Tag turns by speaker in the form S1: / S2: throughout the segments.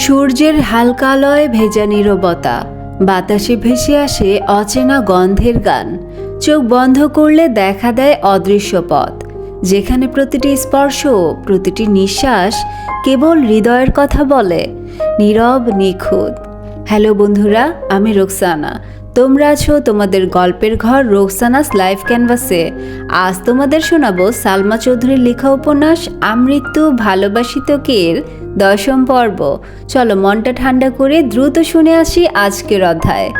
S1: সূর্যের হালকা লয় ভেজা নিরবতা। বাতাসে ভেসে আসে অচেনা গন্ধের গান। চোখ বন্ধ করলে দেখা দেয় অদৃশ্য পথ। যেখানে প্রতিটি স্পর্শ প্রতিটি নিঃশ্বাস কেবল হৃদয়ের কথা বলে। নীরব, নিখুঁত। হ্যালো বন্ধুরা, আমি রোকসানা। তোমরা আছো তোমাদের গল্পের ঘর রোকসানাস লাইফ ক্যানভাসে। আজ তোমাদের শোনাবো সালমা চৌধুরীর লেখা উপন্যাস আমৃত্যু ভালোবাসিতকের দশম পর্ব। চলো মনটা ঠান্ডা করে দ্রুত শুনে আসি আজকের অধ্যায়।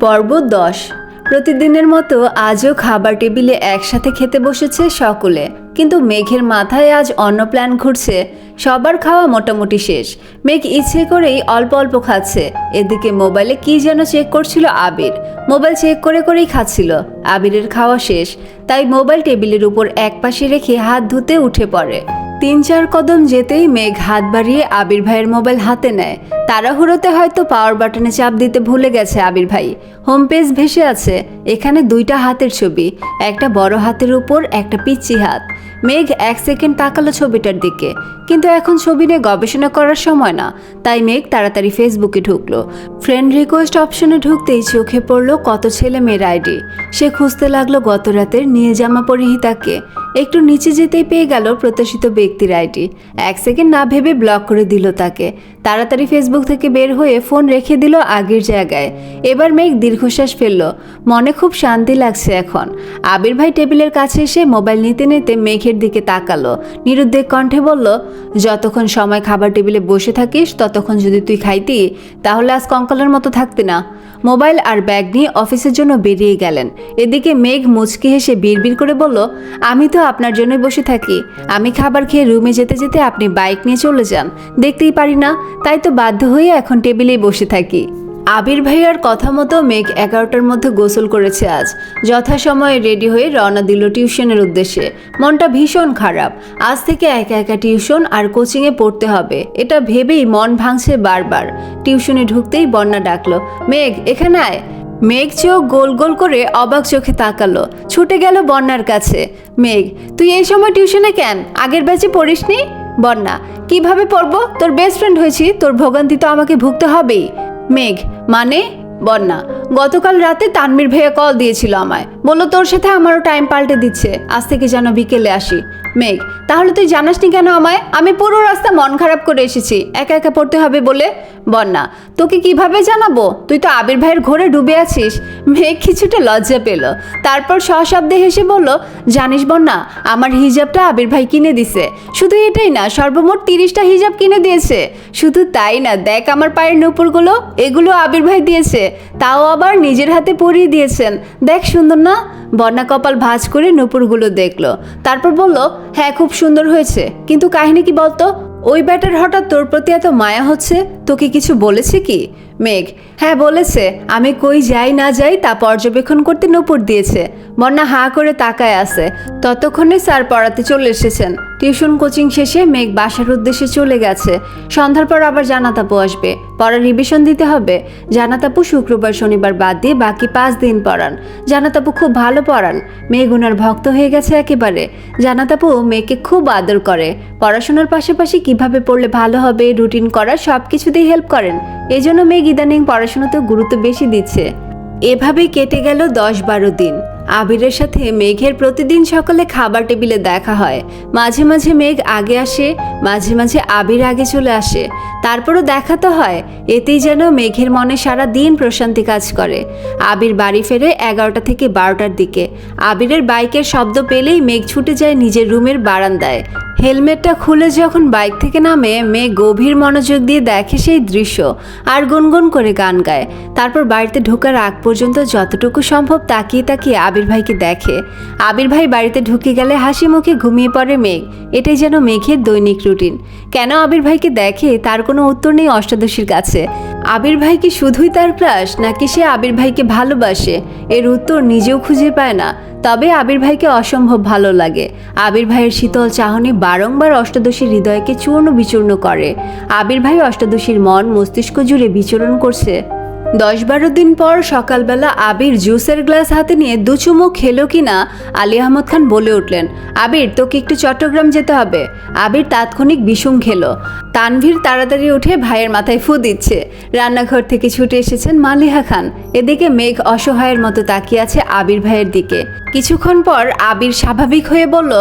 S1: পর্ব দশ। প্রতিদিনের মতো আজও খাবার টেবিলে একসাথে খেতে বসেছে সকলে। কিন্তু মেঘের মাথায় আজ অন্য প্ল্যান ঘুরছে। সবার খাওয়া মোটামুটি শেষ। মেঘ ইচ্ছে করেই অল্প অল্প খাচ্ছে। এদিকে মোবাইলে কি যেন চেক করছিল আবির। মোবাইল চেক করে করেই খাচ্ছিল। আবিরের খাওয়া শেষ। তাই মোবাইল টেবিলের উপর এক পাশে রেখে হাত ধুতে উঠে পড়ে। তিন চার কদম যেতেই মেঘ হাত বাড়িয়ে আবির ভাইয়ের মোবাইল হাতে নেয়। তাড়াহুড়োতে হয়তো পাওয়ার বাটনে চাপ দিতে ভুলে গেছে আবির ভাই। হোম পেজ ভেসে আছে। এখানে দুইটা হাতের ছবি, একটা বড় হাতের উপর, একটা পিচ্ছি হাত। মেঘ এক সেকেন্ড তাকালো ছবিটার দিকে। কিন্তু এখন ছবি নিয়ে গবেষণা করার সময় না। তাই মেঘ তাড়াতাড়ি ফেসবুকে ঢুকলো। ফ্রেন্ড রিকোয়েস্ট অপশনে ঢুকতেই চোখে পড়ল কত ছেলে মেয়ের আইডি সে খুঁজতে লাগল গত রাতের নীল জামা পরিহিতাকে। একটু নিচে যেতেই পেয়ে গেল প্রত্যাশিত ব্যক্তির আইডি। এক সেকেন্ড না ভেবে ব্লক করে দিল তাকে। তাড়াতাড়ি ফেসবুক থেকে বের হয়ে ফোন রেখে দিল আগের জায়গায়। এবার মেঘ দীর্ঘশ্বাস ফেলল। মনে খুব শান্তি লাগছে এখন। আবির ভাই টেবিলের কাছে এসে মোবাইল নিতে নিতে মেঘের দিকে তাকালো। নিরুদ্বেগ কণ্ঠে বলল, যতক্ষণ সময় খাবার টেবিলে বসে থাকিস, ততক্ষণ যদি তুই খাইতি, তাহলে আজ কঙ্কালের মতো থাকতি না। মোবাইল আর ব্যাগ নিয়ে অফিসের জন্য বেরিয়ে গেলেন। এদিকে মেঘ মুচকি হেসে বিড়বিড় করে বলল, আমি তো আপনার জন্যই বসে থাকি। আমি খাবার খেয়ে রুমে যেতে যেতে আপনি বাইক নিয়ে চলে যান। দেখতেই পারি না, তাই তো বাধ্য হয়ে এখন টেবিলেই বসে থাকি। আবির ভাইয়ার কথা মতো মেঘ এগারোটার মধ্যে গোসল করেছে আজ। যথাসময়ে রেডি হয়ে রওনা দিল টিউশনের উদ্দেশ্যে। মনটা ভীষণ খারাপ। আজ থেকে একা একা টিউশন আর কোচিংয়ে পড়তে হবে। এটা ভেবেই মন ভাঙছে বারবার। টিউশনে ঢুকতেই বন্যা ডাকলো, মেঘ, এখানে আয়। মেঘ চোখ গোল গোল করে অবাক চোখে তাকালো। ছুটে গেল বন্যার কাছে। মেঘ, তুই এই সময় টিউশনে কেন? আগের ব্যাচে পড়িসনি? বন্যা, কীভাবে পড়ব? তোর বেস্ট ফ্রেন্ড হয়েছি, তোর ভোগান্তি তো আমাকে ভুগতে হবেই। মেঘ মানে? বন্যা, গতকাল রাতে তানমির ভাইয়া কল দিয়েছিল আমায়। বলল, তোর সাথে আমারও টাইম পাল্টে দিচ্ছে। আজ থেকে যেন বিকেলে আসি। মেঘ, তাহলে তুই জানাসনি কেন আমায়? আমি পুরো রাস্তা মন খারাপ করে এসেছি। একা একা পড়তে হবে বলে? বন্যা, তোকে কীভাবে জানাব? তুই তো আবির ভাইয়ের ঘরে ডুবে আছিস। মেঘ কিছুটা লজ্জা পেল। তারপর সশব্দে হেসে বলল, জানিস বন্যা, আমার হিজাবটা আবির ভাই কিনে দিছে। শুধু এটাই না, সর্বমোট তিরিশটা হিজাব কিনে দিয়েছে। শুধু তাই না, দেখ আমার পায়ের নুপুরগুলো, এগুলো আবির ভাই দিয়েছে। তাও আবার নিজের হাতে পরিয়ে দিয়েছেন। দেখ সুন্দর না? বন্যা কপাল ভাঁজ করে নুপুরগুলো দেখল। তারপর বলল হ্যাঁ খুব সুন্দর হয়েছে। কিন্তু কাহিনী কি বলতো? ওই ব্যাটার হঠাৎ তোর প্রতি এত মায়া হচ্ছে? তোকে কিছু বলেছে কি? মেঘ হ্যাঁ বলেছে। আমি কই যাই না যাই তা পর্যবেক্ষণ করতে নুপুর দিয়েছে। বন্যা হাঁ করে তাকায় আছে। ততক্ষণে স্যার পড়াতে চলে এসেছেন। টিউশন কোচিং শেষে মেঘ বাসার উদ্দেশ্যে চলে গেছে। সন্ধ্যার পর আবার জানাতাপু আসবে। পড়ার রিভিশন দিতে হবে। জানাতাপু শুক্রবার, শনিবার বাদ দিয়ে বাকি পাঁচ দিন পড়ান। জানাতাপু খুব ভালো পড়ান। মেঘ উনার ভক্ত হয়ে গেছে একেবারে। জানাতাপু মেয়েকে খুব আদর করে। পড়াশোনার পাশাপাশি কীভাবে পড়লে ভালো হবে রুটিন করা সব কিছুতেই হেল্প করেন। এজন্য মেঘ ইদানিং পড়াশোনাতেও গুরুত্ব বেশি দিচ্ছে। এভাবেই কেটে গেল দশ বারো দিন। আবিরের সাথে মেঘের প্রতিদিন সকালে খাবার টেবিলে দেখা হয়। মাঝে মাঝে মেঘ আগে আসে, মাঝে মাঝে আবির আগে চলে আসে। তারপরও দেখা তো হয়, এতেই যেন মেঘের মনে সারা দিন প্রশান্তি কাজ করে। আবির বাড়ি ফেরে এগারোটা থেকে বারোটার দিকে। আবিরের বাইকের শব্দ পেলেই মেঘ ছুটে যায় নিজের রুমের বারান্দায়। হেলমেটটা খুলে যখন বাইক থেকে নামে মেয়ে গভীর মনোযোগ দিয়ে দেখে সেই দৃশ্য আর গুনগুন করে গান গায়। তারপর বাড়িতে ঢোকার আগ পর্যন্ত যতটুকু সম্ভব তাকিয়ে তাকিয়ে আবির ভাইকে দেখে। আবির ভাই বাড়িতে ঢুকে গেলে হাসি মুখে ঘুমিয়ে পড়ে মেঘ। এটাই যেন মেঘের দৈনিক রুটিন। কেন আবির ভাইকে দেখে তার কোনো উত্তর নেই অষ্টাদশীর কাছে। আবির ভাই কি শুধুই তার ক্রাশ, নাকি সে আবির ভাইকে ভালোবাসে? এর উত্তর নিজেও খুঁজে পায় না। তবে আবির ভাইকে অসম্ভব ভালো লাগে। আবির ভাইয়ের শীতল চাহনি বারংবার অষ্টাদশীর হৃদয়কে চূর্ণ বিচূর্ণ করে। আবির ভাই অষ্টাদশীর মন মস্তিষ্ক জুড়ে বিচরণ করছে। দশ বারো দিন পর সকালবেলা আবির জুসের গ্লাস হাতে নিয়ে দু চুমুক খেলো কিনা আলী আহমদ খান বলে উঠলেন, আবির, তোকে একটু চট্টগ্রাম যেতে হবে। আবির তাৎক্ষণিক বিষুম খেলো। তানভীর তাড়াতাড়ি উঠে ভাইয়ের মাথায় ফু দিচ্ছে। রান্নাঘর থেকে ছুটে এসেছেন মালিহা খান। এদিকে মেঘ অসহায়ের মতো তাকিয়ে আছে আবির ভাইয়ের দিকে। কিছুক্ষণ পর আবির স্বাভাবিক হয়ে বলল,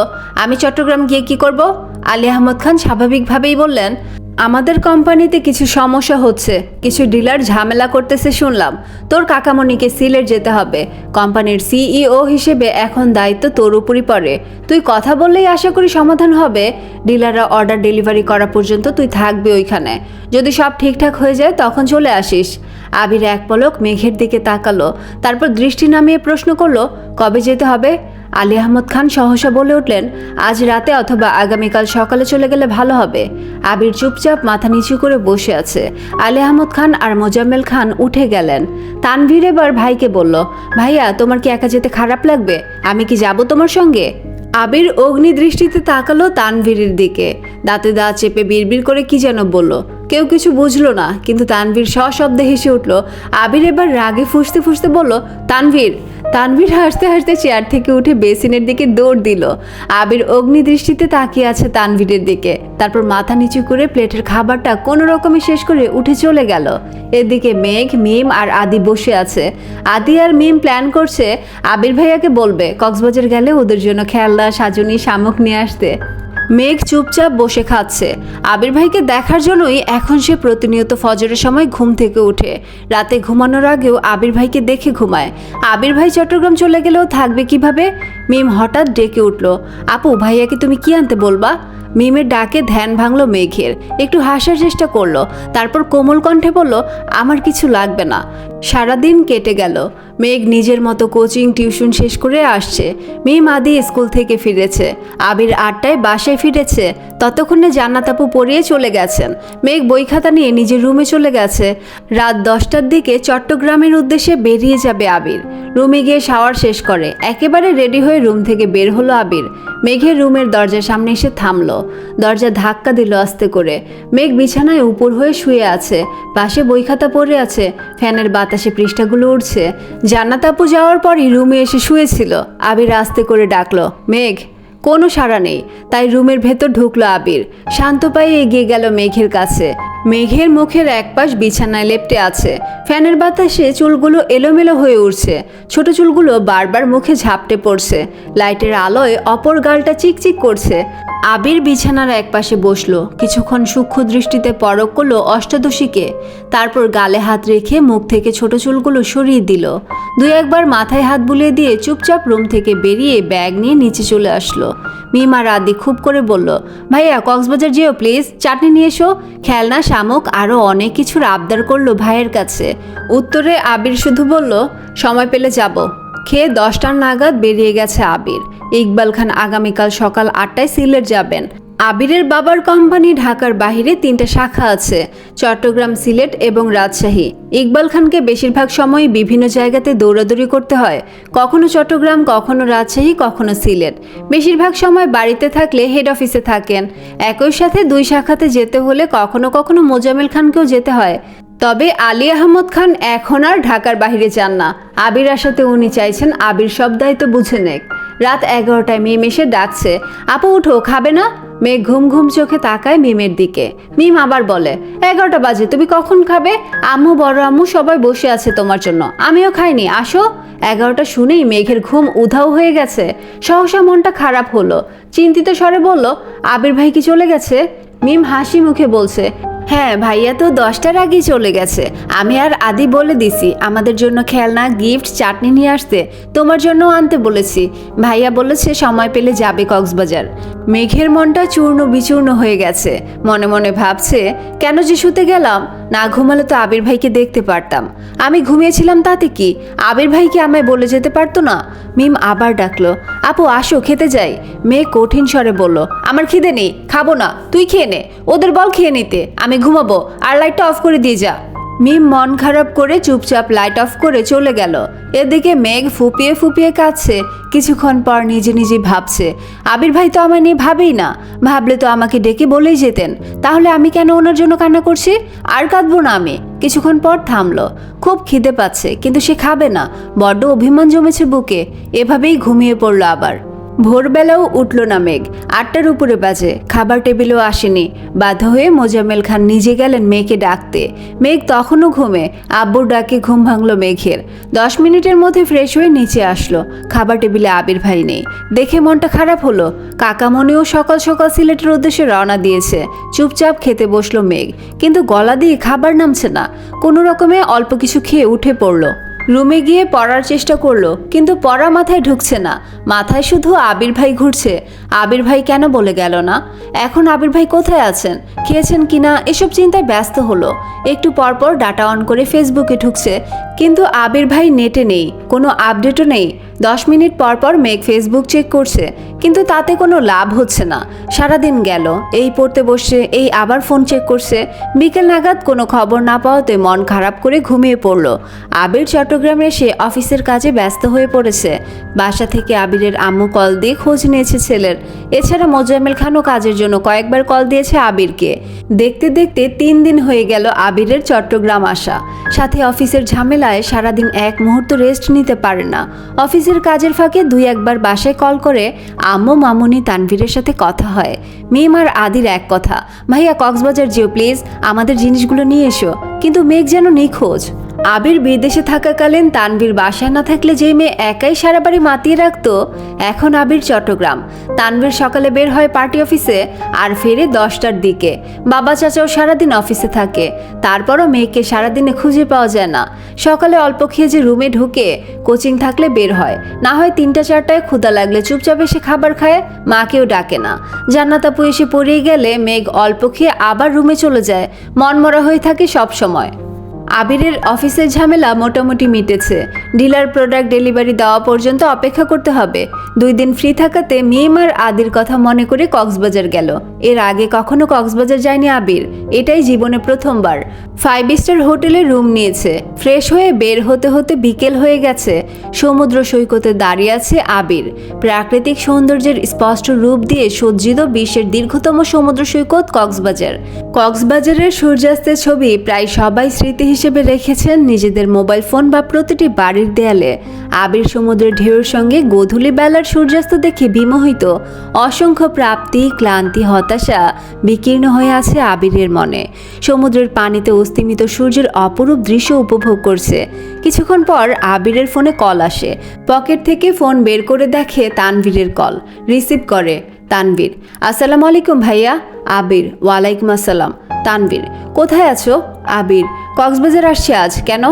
S1: আমি চট্টগ্রাম গিয়ে কি করব? আলী আহমদ খান স্বাভাবিকভাবেই বললেন আমাদের কোম্পানিতে কিছু সমস্যা হচ্ছে, কিছু ডিলার ঝামেলা করতেছে শুনলাম। তোর কাকামণিকে সিলেট যেতে হবে। কোম্পানির সিইও হিসেবে এখন দায়িত্ব তোর উপরই পড়ে। তুই কথা বললেই আশা করি সমাধান হবে। ডিলাররা অর্ডার ডেলিভারি করা পর্যন্ত তুই থাকবি ওইখানে। যদি সব ঠিকঠাক হয়ে যায়, তখন চলে আসিস। আবির এক পলক মেঘের দিকে তাকালো, তারপর দৃষ্টি নামিয়ে প্রশ্ন করল, কবে যেতে হবে? আলী আহমদ খান সহসা বলে উঠলেন, আজ রাতে অথবা আগামীকাল সকালে চলে গেলে ভালো হবে। আবির চুপচাপ মাথা নিচু করে বসে আছে। আলী আহমদ খান আর মোজাম্মেল খান উঠে গেলেন। তানভীর এবার ভাইকে বলল, ভাইয়া, তোমার কি একা যেতে খারাপ লাগবে? আমি কি যাব তোমার সঙ্গে? আবির অগ্নি দৃষ্টিতে তাকালো তানভীরের দিকে। দাঁতে দাঁত চেপে বিড়বিড় করে কি যেন বলল কেউ কিছু বুঝলো না, কিন্তু তানভীর সশব্দে হেসে উঠল। আবির এবার রাগে ফুসতে ফুসতে বলল, তানভীর! তানভীর হাসতে হাসতে চেয়ার থেকে উঠে বেসিনের দিকে দৌড় দিল। আবির অগ্নি দৃষ্টিতে তাকিয়ে আছে তানভীরের দিকে। তারপর মাথা নিচু করে প্লেটের খাবারটা কোনো রকমে শেষ করে উঠে চলে গেল। এদিকে মেঘ, মিম আর আদি বসে আছে। আদি আর মিম প্ল্যান করছে, আবির ভাইয়াকে বলবে, কক্সবাজার গেলে ওদের জন্য খেলনা, সাজুনি, শামুক নিয়ে আসতে। মেঘ চুপচাপ বসে খাচ্ছে। আবির ভাইকে দেখার জন্যই এখন সে প্রতিনিয়ত ফজরের সময় ঘুম থেকে উঠে রাতে ঘুমানোর আগেও আবির ভাইকে দেখে ঘুমায়। আবির ভাই চট্টগ্রাম চলে গেলেও থাকবে কীভাবে? মিম হঠাৎ ডেকে উঠল, আপু, ভাইয়াকে তুমি কি আনতে বলবা? মিমের ডাকে ধ্যান ভাঙলো মেঘের। একটু হাসার চেষ্টা করল। তারপর কোমল কণ্ঠে বলল, আমার কিছু লাগবে না। সারাদিন কেটে গেল। মেঘ নিজের মতো কোচিং টিউশন শেষ করে আসছে। মিম আদি স্কুল থেকে ফিরেছে। আবির আটটায় বাসায় ফিরেছে। ততক্ষণে জান্নাত আপু পড়িয়ে চলে গেছেন। মেঘ বই খাতা নিয়ে নিজের রুমে চলে গেছে। রাত দশটার দিকে চট্টগ্রামের উদ্দেশ্যে বেরিয়ে যাবে আবির। রুমে গিয়ে শাওয়ার শেষ করে। একেবারে রেডি হয়ে রুম থেকে বের হলো আবির। মেঘের রুমের দরজার সামনে এসে থামলো। দরজা ধাক্কা দিল আস্তে করে। মেঘ বিছানায় উপর হয়ে শুয়ে আছে। পাশে বই খাতা পড়ে আছে। ফ্যানের বাতাসে পৃষ্ঠাগুলো উঠছে জান্নাত আপু যাওয়ার পরই রুমে এসে শুয়েছিল। আবির আস্তে করে ডাকলো, মেঘ, কোনো সাড়া নেই। তাই রুমের ভেতর ঢুকলো আবির। শান্ত পায়ে এগিয়ে গেল মেঘের কাছে। মেঘের মুখের একপাশ বিছানায় লেপটে আছে। ফ্যানের বাতাসে চুলগুলো এলোমেলো হয়ে উঠছে ছোট চুলগুলো বারবার মুখে ঝাপটে পড়ছে। লাইটের আলোয় অপর গালটা চিকচিক করছে। আবির বিছানার একপাশে বসল। কিছুক্ষণ সূক্ষ্ম দৃষ্টিতে পরক করল অষ্টাদশীকে। তারপর গালে হাত রেখে মুখ থেকে ছোট চুলগুলো সরিয়ে দিল। দুই একবার মাথায় হাত বুলিয়ে দিয়ে চুপচাপ রুম থেকে বেরিয়ে ব্যাগ নিয়ে নিচে চলে আসলো। মিমা রাদি খুব করে বলল, ভাইয়া, কক্সবাজার যেও প্লিজ। চাটনি নিয়ে এসো। খেলনা শামুক আরও অনেক কিছুর আবদার করল ভাইয়ের কাছে। উত্তরে আবির শুধু বলল, সময় পেলে যাব। খেয়ে দশটার নাগাদ বেরিয়ে গেছে আবির। ইকবাল খান আগামীকাল সকাল আটটায় সিলেট যাবেন। আবিরের বাবার কোম্পানি ঢাকার বাইরে তিনটা শাখা আছে, চট্টগ্রাম সিলেট এবং রাজশাহী। ইকবাল খানকে বেশিরভাগ সময় বিভিন্ন জায়গাতে দৌড়াদৌড়ি করতে হয়, কখনো চট্টগ্রাম, কখনো রাজশাহী, কখনো সিলেট। বেশিরভাগ সময় বাড়িতে থাকলে হেড অফিসে থাকেন। একই সাথে দুই শাখাতে যেতে হলে কখনো কখনো মোজামেল খানকেও যেতে হয়। তবে আলী আহমদ খান এখন আর ঢাকার বাইরে যান না। আবির আসাতে উনি চাইছেন আবির সব দায়িত্ব বুঝে নেক। রাত এগারোটায় মিম এসে ডাকছে, আপু, উঠো, খাবে না? মেয়ে ঘুম ঘুম চোখে তাকায় মিমের দিকে। মিম আবার বলে, এগারোটা বাজে, তুমি কখন খাবে? আম্মু, বড় আম্মু সবাই বসে আছে তোমার জন্য। আমিও খাইনি, আসো। এগারোটা শুনেই মেঘের ঘুম উধাও হয়ে গেছে। সহসা মনটা খারাপ হলো। চিন্তিত স্বরে বলল, আবির ভাই কি চলে গেছে? মিম হাসি মুখে বলছে হ্যাঁ ভাইয়া তো দশটার আগেই চলে গেছে। আমি আর আদি বলে দিছি, আমাদের জন্য খেলনা, গিফট, চাটনি নিয়ে আসতে। তোমার জন্য আনতে বলেছি। ভাইয়া বলেছে সময় পেলে যাবে কক্সবাজার। মেঘের মনটা চূর্ণ বিচূর্ণ হয়ে গেছে। মনে মনে ভাবছে, কেন যে শুতে গেলাম? না ঘুমালে তো আবির ভাইকে দেখতে পারতাম। আমি ঘুমিয়েছিলাম তাতে কি? আবির ভাইকে আমায় বলে যেতে পারতো না? মিম আবার ডাকলো, আপু, আসো, খেতে যাই। মেয়ে কঠিন স্বরে বলল, আমার খিদে নেই, খাব না, তুই খেয়ে নে, ওদের বল খেয়ে নিতে, আমি ঘুমাবো, আর লাইটটা অফ করে দিয়ে যা। মিম মন খারাপ করে চুপচাপ লাইট অফ করে চলে গেল। এদিকে মেঘ ফুপিয়ে ফুপিয়ে কাঁদছে। কিছুক্ষণ পর নিজে নিজে ভাবছে, আবির ভাই তো আমায় নিয়ে ভাবেই না। ভাবলে তো আমাকে ডেকে বলেই যেতেন। তাহলে আমি কেন ওনার জন্য কান্না করছি? আর কাঁদবো না আমি। কিছুক্ষণ পর থামলো। খুব খিদে পাচ্ছে, কিন্তু সে খাবে না। বড্ড অভিমান জমেছে বুকে। এভাবেই ঘুমিয়ে পড়ল আবার। ভোরবেলাও উঠল না মেঘ। আটটার উপরে বাজে। খাবার টেবিলেও আসেনি। বাধ্য হয়ে মোজাম্মেল খান নিজে গেলেন মেয়েকে ডাকতে। মেঘ তখনও ঘুমে। আব্বুর ডাকে ঘুম ভাঙল মেঘের। দশ মিনিটের মধ্যে ফ্রেশ হয়ে নিচে আসলো। খাবার টেবিলে আবির ভাই নেই। দেখে মনটা খারাপ হলো। কাকামণিও সকাল সকাল সিলেটের উদ্দেশ্যে রওনা দিয়েছে। চুপচাপ খেতে বসল মেঘ। কিন্তু গলা দিয়ে খাবার নামছে না। কোনো রকমে অল্প কিছু খেয়ে উঠে পড়ল। রুমে গিয়ে পড়ার চেষ্টা করল, কিন্তু পড়া মাথায় ঢুকছে না। মাথায় শুধু আবির ভাই ঘুরছে। আবির ভাই কেন বলে গেল না? এখন আবির ভাই কোথায় আছেন? খেয়েছেন কিনা? এসব চিন্তায় ব্যস্ত হলো। একটু পরপর ডাটা অন করে ফেসবুকে ঢুকছে। কিন্তু আবির ভাই নেটে নেই, কোনো আপডেটও নেই। দশ মিনিট পর পর মেঘ ফেসবুক চেক করছে, কিন্তু তাতে কোনো লাভ হচ্ছে না। সারাদিন গেল, এই পড়তে বসে এই আবার ফোন চেক করছে। বিকেল নাগাদ কোনো খবর না পাওয়াতে মন খারাপ করে ঘুমিয়ে পড়ল। আবির চট্টগ্রামে এসে অফিসের কাজে ব্যস্ত হয়ে পড়েছে। বাসা থেকে আবিরের আম্মু কল দিয়ে খোঁজ নিয়েছে ছেলের। এছাড়া মোজাম্মেল খানও কাজের জন্য কয়েকবার কল দিয়েছে আবিরকে। দেখতে দেখতে তিন দিন হয়ে গেল আবিরের চট্টগ্রাম আসা। সাথে অফিসের ঝামেলায় সারাদিন এক মুহূর্ত রেস্ট নিতে পারে না। অফিসের কাজের ফাঁকে দুই একবার বাসায় কল করে আম্মু মামুনি তানভীরের সাথে কথা হয়। মেম আর আদির এক কথা, ভাইয়া কক্সবাজার যেও প্লিজ, আমাদের জিনিসগুলো নিয়ে এসো। কিন্তু মেঘ যেন নিখোঁজ। আবির বিদেশে থাকাকালীন তানভীর বাসায় না থাকলে যে মেয়ে একাই সারা বাড়ি মাতিয়ে রাখত, এখন আবির চট্টগ্রাম। তানভীর সকালে বের হয় পার্টি অফিসে আর ফেরে দশটার দিকে। বাবা চাচাও সারাদিন অফিসে থাকে, তারপরও মেয়েকে সারাদিনে খুঁজে পাওয়া যায় না। সকালে অল্প খেয়ে যে রুমে ঢুকে কোচিং থাকলে বের হয়, না হয় তিনটা চারটায় ক্ষুদা লাগলে চুপচাপ এসে খাবার খায়, মাকেও ডাকে না। জান্নাত আপু এসে পড়িয়ে গেলে মেঘ অল্প খেয়ে আবার রুমে চলে যায়, মনমরা হয়ে থাকে সব সময়। আবিরের অফিসের ঝামেলা মোটামুটি মিটেছে। ডিলার প্রোডাক্ট ডেলিভারি দেওয়া পর্যন্ত অপেক্ষা করতে হবে। দুই দিন ফ্রি থাকাতে মিম আর আদির কথা মনে করে কক্সবাজার গেল। এর আগে কখনো কক্সবাজার যায়নি আবির। এটাই জীবনে প্রথমবার। ফাইভ স্টার হোটেলে রুম নিয়েছে। ফ্রেশ হয়ে বের হতে হতে বিকেল হয়ে গেছে। সমুদ্র সৈকতে দাঁড়িয়ে আছে আবির। প্রাকৃতিক সৌন্দর্যের স্পষ্ট রূপ দিয়ে সজ্জিত বিশ্বের দীর্ঘতম সমুদ্র সৈকত কক্সবাজার। কক্সবাজারের সূর্যাস্তের ছবি প্রায় সবাই স্মৃতি হিসেবে রেখেছেন নিজেদের মোবাইল ফোন বা প্রতিটি বাড়ির দেয়ালে। আবির সমুদ্রের ঢেউর সঙ্গে গোধূলি বেলার সূর্যাস্ত দেখে বিমোহিত, অসংখ্য প্রাপ্তি, ক্লান্তি, হতাশা বিকীর্ণ হয়ে আছে আবিরের মনে। সমুদ্রের পানিতে অস্তিমিত সূর্যের অপরূপ দৃশ্য উপভোগ করছে। কিছুক্ষণ পর আবিরের ফোনে কল আসে। পকেট থেকে ফোন বের করে দেখে তানভীরের কল। রিসিভ করে, তানভীর, আসসালামু আলাইকুম ভাইয়া। আবির, ওয়ালাইকুম আসসালাম। তানভীর। কোথায় আছো? আবির। কক্সবাজার আসছে আজ। কেন?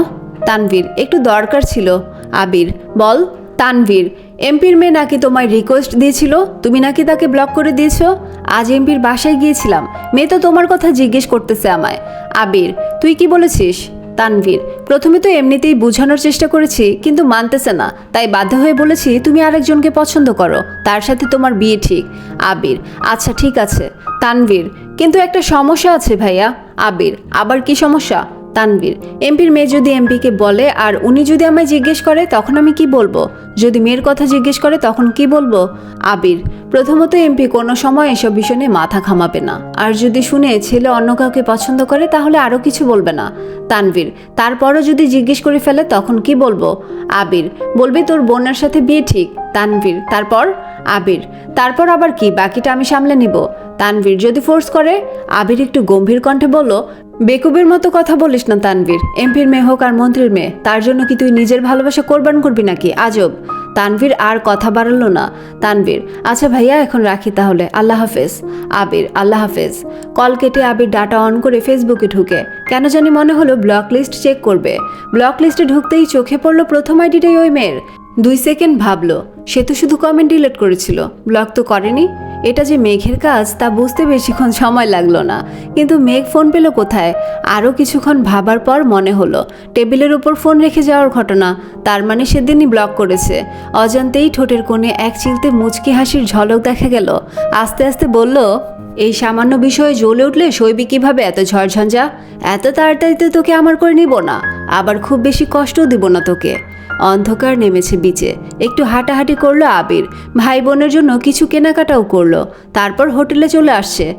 S1: তানভীর, একটু দরকার ছিল। আবির, বল, তানভীর, এমপির মেয়ে নাকি তোমায় রিকোয়েস্ট দিয়েছিল? তুমি নাকি তাকে ব্লক করে দিয়েছ? আজ এমপির বাসায় গিয়েছিলাম। মেয়ে তো তোমার কথা জিজ্ঞেস করতেছে আমায়। আবির, তুই কি বলেছিস? তানভীর, প্রথমে তো এমনিতেই বোঝানোর চেষ্টা করেছি, কিন্তু মানতেছে না। তাই বাধ্য হয়ে বলেছি, তুমি আরেকজনকে পছন্দ করো। তার সাথে তোমার বিয়ে ঠিক। আবির আচ্ছা ঠিক আছে। তানভীর কিন্তু একটা সমস্যা আছে ভাইয়া, আবির। আবার কি সমস্যা? তানভীর। এমপির মেয়ে যদি এমপিকে বলে আর উনি যদি আমায় জিজ্ঞেস করে, তখন আমি কি বলব? যদি মেয়ের কথা জিজ্ঞেস করে, তখন কি বলব? আবির, প্রথমত এমপি কোনো সময় এসব বিষয় মাথা ঘামাবে না। আর যদি শুনে ছেলে অন্য কাউকে পছন্দ করে, তাহলে আরও কিছু বলবে না। তানভীর, তারপরও যদি জিজ্ঞেস করে ফেলে, তখন কি বলব? আবির, বলবে তোর বোনের সাথে বিয়ে ঠিক। তানভীর, তারপর? আবির, তারপর আবার কি? বাকিটা আমি সামলে নিব। তানভীর যদি ফোর্স করে, আবির একটু গম্ভীর কণ্ঠে বলল, বেকুবের মতো কথা বলিস না তানভীর। এমপির মেয়ে হোক আর মন্ত্রীর মেয়ে, তার জন্য কি তুই নিজের ভালোবাসা কোরবান করবি নাকি? আজব। তানভীর আর কথা বাড়ালো না। তানভীর আচ্ছা ভাইয়া, এখন রাখি তাহলে। আল্লাহ হাফেজ। আবির, আল্লাহ হাফেজ। কল কেটে আবির ডাটা অন করে ফেসবুকে ঢুকে। কেন জানি মনে হলো, ব্লক লিস্ট চেক করবে। ব্লক লিস্টে ঢুকতেই চোখে পড়ল, প্রথম আইডিটাই ওই মেয়ের। দুই সেকেন্ড ভাবলো, সে তো শুধু কমেন্ট ডিলিট করেছিল। ব্লক তো করেনি। এটা যে মেঘের কাজ, তা বুঝতে বেশিক্ষণ সময় লাগল না। কিন্তু মেঘ ফোন পেল কোথায়? আরও কিছুক্ষণ ভাবার পর মনে হলো, টেবিলের উপর ফোন রেখে যাওয়ার ঘটনা। তার মানে সেদিনই ব্লক করেছে। অজান্তেই ঠোঁটের কোণে এক চিলতে মুচকি হাসির ঝলক দেখা গেল। আস্তে আস্তে বলল, এই সামান্য বিষয়ে জ্বলে উঠলে সইবি কীভাবে এত ঝড়ঝঞ্ঝা? এত তাড়াতাড়িতে তোকে আমার করে নিব না। আবার খুব বেশি কষ্টও দিব না তোকে। অন্ধকার নেমেছে বিচে। একটু হাঁটাহাঁটি করল আবির। ভাই বোনের জন্য কিছু কেনাকাটাও করল। তারপর হোটেলে চলে আসছে।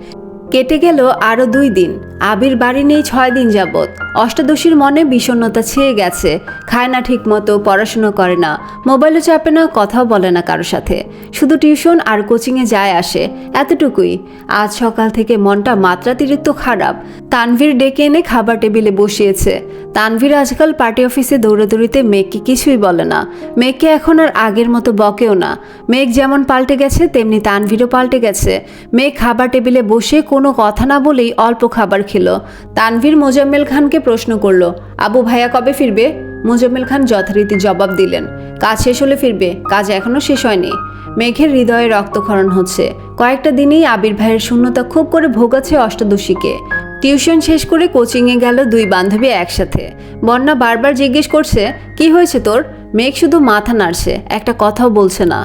S1: কেটে গেল আরও দুই দিন। আবির বাড়ি নেই ছয় দিন যাবৎ। অষ্টাদশীর মনে বিষণ্ণতা ছেয়ে গেছে। খায় না ঠিক মতো পড়াশুনো করে না। মোবাইলও চাপে না, কথাও বলে না কারোর সাথে। শুধু টিউশন আর কোচিংয়ে যায় আসে। এতটুকুই। আজ সকাল থেকে মনটা মাত্রাতিরিক্ত খারাপ। তানভীর ডেকে এনে খাবার টেবিলে বসিয়েছে। তানভীর আজকাল পার্টি অফিসে দৌড়াদৌড়িতে মেঘকে কিছুই বলে না। মেঘকে এখন আর আগের মতো বকেও না। মেঘ যেমন পাল্টে গেছে, তেমনি তানভীরও পাল্টে গেছে। মেঘ খাবার টেবিলে বসে কোনো কথা না বলেই অল্প খাবার খেলো। তানভীর মোজাম্মেল খানকে প্রশ্ন করল, আবু ভাইয়া কবে ফিরবে? মোজাম্মেল খান যথারীতি জবাব দিলেন, কাজ শেষ হলে ফিরবে, কাজ এখনও শেষ হয়নি। মেঘের হৃদয়ে রক্তক্ষরণ হচ্ছে। কয়েকটা দিনেই আবির ভাইয়ের শূন্যতা খুব করে ভোগাচ্ছে অষ্টাদশীকে। টিউশন শেষ করে কোচিংয়ে গেল দুই বান্ধবী একসাথে। বন্যা বারবার জিজ্ঞেস করছে, কি হয়েছে তোর? মেঘ শুধু মাথা নাড়ছে, একটা কথাও বলছে না।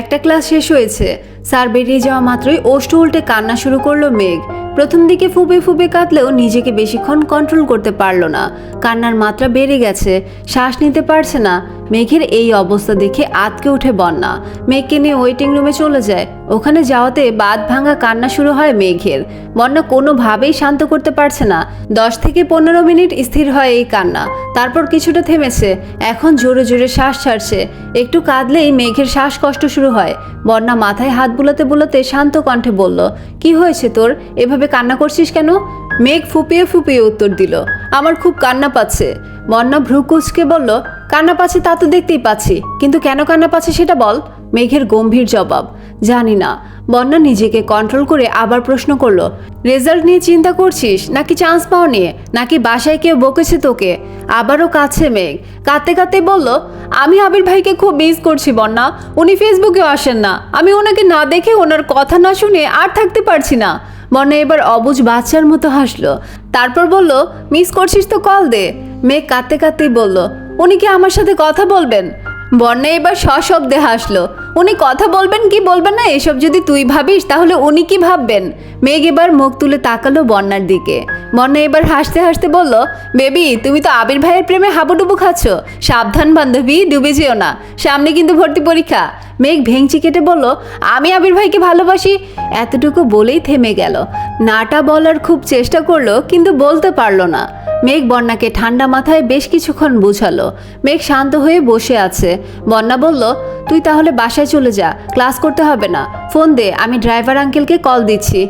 S1: একটা ক্লাস শেষ হয়েছে। স্যার বেরিয়ে যাওয়া মাত্রই ওষ্ঠ উল্টে কান্না শুরু করল মেঘ। প্রথম দিকে ফুপে ফুপে কাঁদলেও নিজেকে বেশিক্ষণ কন্ট্রোল করতে পারল না। কান্নার মাত্রা বেড়ে গেছে, শ্বাস নিতে পারছে না। মেঘের এই অবস্থা দেখে আতকে উঠে বন্যা। মেঘকে নিয়ে ওয়েটিং রুমে চলে যায়। ওখানে যাওয়াতে বাদ ভাঙা কান্না শুরু হয় মেঘের। বন্যা কোনোভাবেই শান্ত করতে পারছে না। দশ থেকে পনেরো মিনিট স্থির হয় এই কান্না। তারপর কিছুটা থেমেছে। এখন জোরে জোরে শ্বাস ছাড়ছে। একটু কাঁদলেই মেঘের শ্বাসকষ্ট শুরু হয়। বন্যা মাথায় হাত বুলাতে বুলাতে শান্ত কণ্ঠে বলল, কি হয়েছে তোর? এভাবে কান্না করছিস কেন? মেঘ ফুপিয়ে ফুপিয়ে উত্তর দিল, আমার খুব কান্না পাচ্ছে। বন্যা ভ্রুকুচকে বলল, কান্না পাচ্ছে তা তো দেখতেই পাচ্ছি, কিন্তু কেন কান্না পাচ্ছে সেটা বল। মেঘের গম্ভীর জবাব, জানি না। বন্যা নিজেকে কন্ট্রোল করে আবার প্রশ্ন করল রেজাল্ট নিয়ে চিন্তা করছিস? নাকি চান্স পাও নিয়ে? নাকি বাসায় কেউ বকেছে তোকে? আবারও কাছে মেঘ, কাঁদতে কাঁদতে বলল, আমি আবির ভাইকে খুব মিস করছি বন্যা উনি ফেসবুকেও আসেন না। আমি ওনাকে না দেখে ওনার কথা না শুনে আর থাকতে পারছি না। বন্যা এবার অবুজ বাচ্চার মতো হাসলো। তারপর বলল, মিস করছিস তো কল দে। মেয়ে কাঁদতে কাঁদতেই বলল, উনি কি আমার সাথে কথা বলবেন? বন্যা এবার সশব্দে হাসলো। উনি কথা বলবেন কি বলবেন না, এসব যদি তুই ভাবিস, তাহলে উনি কি ভাববেন? মেঘ এবার মুখ তুলে তাকালো বন্যার দিকে। বন্যা এবার হাসতে হাসতে বলল, বেবি, তুমি তো আবির ভাইয়ের প্রেমে হাবুডুবু খাচ্ছ। সাবধান, বান্ধবী, ডুবে যেও না। সামনে কিন্তু ভর্তি পরীক্ষা। মেঘ ভেংচি কেটে বলল, আমি আবির ভাইকে ভালোবাসি? এতটুকু বলেই থেমে গেল। নাটা বলার খুব চেষ্টা করল, কিন্তু বলতে পারল না। মেঘ বন্যাকে ঠান্ডা মাথায় বেশ কিছুক্ষণ বুঝালো। মেঘ শান্ত হয়ে বসে আছে। বন্যা বলল, তুই তাহলে বাসায় চলে যা, ক্লাস করতে হবে না। ফোন দে, আমি ড্রাইভার আঙ্কেলকে কল দিচ্ছি।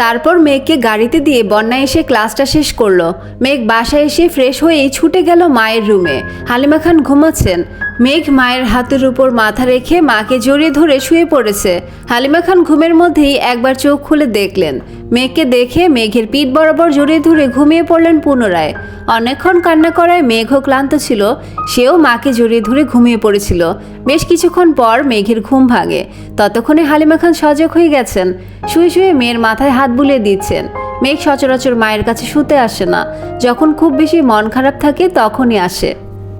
S1: তারপর মেঘকে গাড়িতে দিয়ে বন্যা এসে ক্লাসটা শেষ করল। মেঘ বাসায় এসে ফ্রেশ হয়েই ছুটে গেল মায়ের রুমে। হালিমা খান ঘুমাচ্ছেন। মেঘ মায়ের হাতের উপর মাথা রেখে মাকে জড়িয়ে ধরে শুয়ে পড়েছে। হালিমা খান ঘুমের মধ্যেই একবার চোখ খুলে দেখলেন। মেঘকে দেখে মেঘের পিঠ বরাবর জড়িয়ে ধরে ঘুমিয়ে পড়লেন পুনরায় অনেকক্ষণ কান্না করায় মেঘও ক্লান্ত ছিল, সেও মাকে জড়িয়ে ধরে ঘুমিয়ে পড়েছিল। বেশ কিছুক্ষণ পর মেঘের ঘুম ভাঙে। ততক্ষণে হালিমা খান সজাগ হয়ে গেছেন। শুয়ে শুয়ে মেয়ের মাথায় হাত বুলিয়ে দিচ্ছেন। মেঘ সচরাচর মায়ের কাছে শুতে আসে না। যখন খুব বেশি মন খারাপ থাকে তখনই আসে।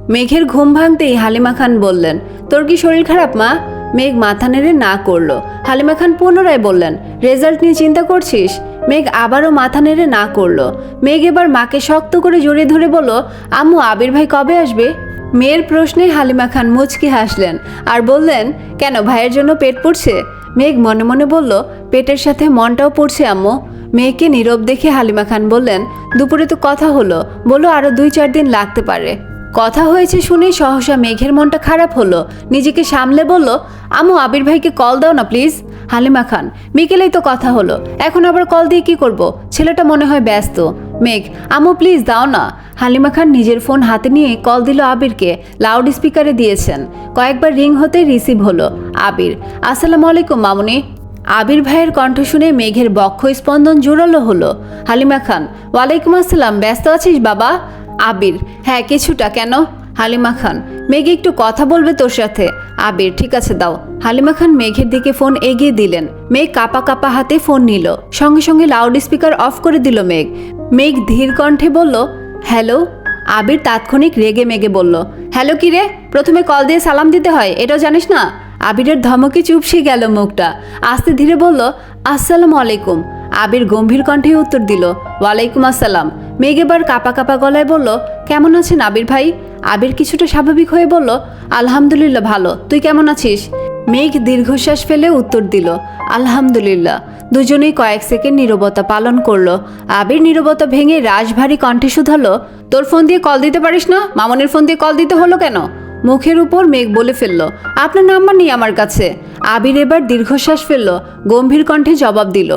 S1: মেঘের ঘুম ভাঙতেই হালিমা খান বললেন, তোর কি শরীর খারাপ মা? মেঘ মাথা নেড়ে না করল। হালিমা খান পুনরায় বললেন, রেজাল্ট নিয়ে চিন্তা করছিস? মেঘ আবারও মাথা নেড়ে না করল। মেঘ এবার মাকে শক্ত করে জড়িয়ে ধরে বলল, আম্মু, আবির ভাই কবে আসবে? মেয়ের প্রশ্নে হালিমা খান মুচকি হাসলেন আর বললেন, কেন, ভাইয়ের জন্য পেট পড়ছে? মেঘ মনে মনে বলল, পেটের সাথে মনটাও পড়ছে, আম্মু। মেয়েকে নীরব দেখে হালিমা খান বললেন, দুপুরে তো কথা হলো, বলো আরও দুই চার দিন লাগতে পারে। কথা হয়েছে শুনে সহসা মেঘের মনটা খারাপ হলো। নিজেকে সামলে বলল আমু আবির ভাইকে কল দাও না প্লিজ হালিমা খান, বিকেলেই তো কথা হলো। এখন আবার কল দিয়ে কি করব? ছেলেটা মনে হয় ব্যস্ত। মেঘ আমু প্লিজ দাও না। হালিমা খান নিজের ফোন হাতে নিয়ে কল দিল আবিরকে। লাউড স্পিকারে দিয়েছেন। কয়েকবার রিং হতে রিসিভ হলো আবির। আসসালামু আলাইকুম, মামুনি। আবির ভাইয়ের কণ্ঠ শুনে মেঘের বক্ষ স্পন্দন জোরালো হলো। হালিমা খান, ওয়ালাইকুম আসসালাম, ব্যস্ত আছিস বাবা? আবির হ্যাঁ কিছুটা, কেন? হালিমা খান, মেঘ একটু কথা বলবে তোর সাথে। আবির, ঠিক আছে, দাও। হালিমা খান মেঘের দিকে ফোন এগিয়ে দিলেন। মেঘ কাপা কাপা হাতে ফোন নিল। সঙ্গে সঙ্গে লাউড স্পিকার অফ করে দিল মেঘ। মেঘ ধীর কণ্ঠে বলল হ্যালো আবির তাৎক্ষণিক রেগে মেগে বলল হ্যালো কি রে? প্রথমে কল দিয়ে সালাম দিতে হয়, এটাও জানিস না? আবিরের ধমকে চুপসে গেল মুখটা। আস্তে ধীরে বলল, আসসালামু আলাইকুম। আবির গম্ভীর কণ্ঠে উত্তর দিল, ওয়ালাইকুম আসসালাম। মেঘ এবার কাপা কাপা গলায় বলল, কেমন আছেন আবির ভাই? আবির কিছুটা স্বাভাবিক হয়ে বলল, আলহামদুলিল্লাহ ভালো। তুই কেমন আছিস? মেঘ দীর্ঘশ্বাস ফেলে উত্তর দিল, আলহামদুলিল্লাহ। দুজনেই কয়েক সেকেন্ড নীরবতা পালন করল। আবির নীরবতা ভেঙে রাশভারী কণ্ঠে শুধালো, তোর ফোন দিয়ে কল দিতে পারিস না? মামনের ফোন দিয়ে কল দিতে হলো কেন? মুখের উপর মেঘ বলে ফেলল, আপনার নাম্বার নেই আমার কাছে। আবির এবার দীর্ঘশ্বাস ফেলল, গম্ভীর কণ্ঠে জবাব দিল,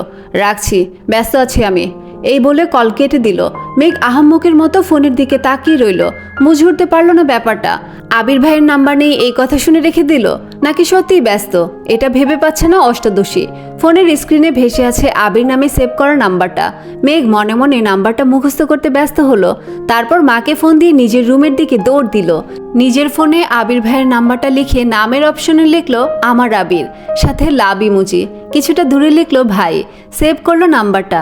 S1: রাখছি, ব্যস্ত আছি আমি। এই বলে কল কেটে দিল। মেঘ আহাম্মকের মতো ফোনের দিকে তাকিয়ে রইল। মুঝুরতে পারল না ব্যাপারটা। আবির ভাইয়ের নাম্বার নেই এই কথা শুনে রেখে দিল। নাকি সত্যিই ব্যস্ত? এটা ভেবে পাচ্ছে না অষ্টদোষী ফোনের স্ক্রিনে ভেসে আছে আবির নামে সেভ করা নাম্বারটা। মেঘ মনে মনে নাম্বারটা মুখস্থ করতে ব্যস্ত হলো। তারপর মাকে ফোন দিয়ে নিজের রুমের দিকে দৌড় দিল। নিজের ফোনে আবির ভাইয়ের নাম্বারটা লিখে নামের অপশনে লিখলো, আমার আবির সাথে লাভ ইমুজি। কিছুটা দূরে লিখলো, ভাই সেভ করল নাম্বারটা।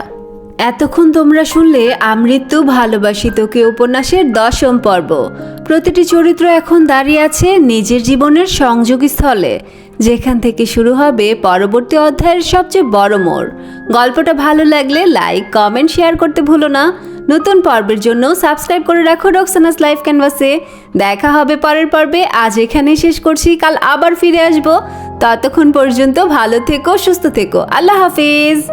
S1: এতক্ষণ তোমরা শুনলে আমৃত্যু ভালোবাসি তোকে উপন্যাসের দশম পর্ব। প্রতিটি চরিত্র এখন দাঁড়িয়ে আছে নিজের জীবনের সংযোগী স্থলে। যেখান থেকে শুরু হবে পরবর্তী অধ্যায়ের সবচেয়ে বড় মোড়। গল্পটা ভালো লাগলে লাইক, কমেন্ট, শেয়ার করতে ভুলো না। নতুন পর্বের জন্য সাবস্ক্রাইব করে রাখো রক্সানাস লাইফ ক্যানভাসে। দেখা হবে পরের পর্বে। আজ এখানেই শেষ করছি। কাল আবার ফিরে আসব। ততক্ষণ পর্যন্ত ভালো থেকো, সুস্থ থেকো। আল্লাহ হাফিজ।